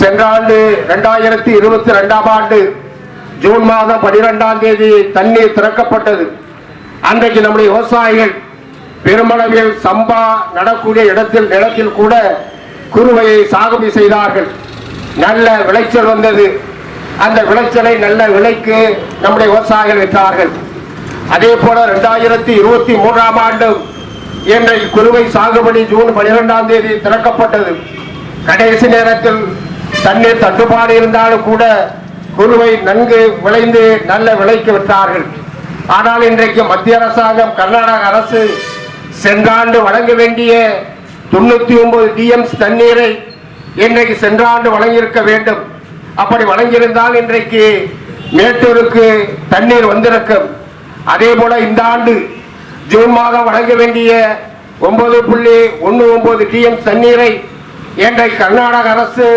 சென்ற ஆண்டு இரண்டாயிரத்தி இருபத்தி ரெண்டாம் ஆண்டு ஜூன் மாதம் பனிரெண்டாம் தேதி தண்ணீர் திறக்கப்பட்டது. அன்றைக்கு நம்முடைய விவசாயிகள் பெருமளவில் சம்பா நடக்கூடிய இடத்தில் நிலத்தில் கூட குருவையை சாகுபடி செய்தார்கள். நல்ல விளைச்சல் வந்தது. அந்த விளைச்சலை நல்ல விலைக்கு நம்முடைய விவசாயிகள் விற்றார்கள். அதே போல இரண்டாயிரத்தி இருபத்தி மூன்றாம் ஆண்டு இன்றைக்கு குருவை சாகுபடி ஜூன் பனிரெண்டாம் தேதி திறக்கப்பட்டது. கடைசி நேரத்தில் தண்ணீர் தட்டுப்பாடு இருந்தாலும் கூட குருவை நன்கு விளைந்து நல்ல விலைக்கு விற்றார்கள். ஆனால் இன்றைக்கு மத்திய அரசாங்கம் கர்நாடக அரசு சென்ற ஆண்டு வழங்க வேண்டிய தொண்ணூத்தி ஒன்பது டிஎம்ஸ் தண்ணீரை இன்றைக்கு சென்ற ஆண்டு வழங்கியிருக்க வேண்டும். அப்படி வழங்கியிருந்தால் இன்றைக்கு மேட்டூருக்கு தண்ணீர் வந்திருக்கும். அதே போல இந்த ஆண்டு ஜூன் மாதம் வழங்க வேண்டிய ஒன்பது புள்ளி ஒன்று ஒன்பது டிஎம் தண்ணீரை இன்றைக்கு கர்நாடக அரசு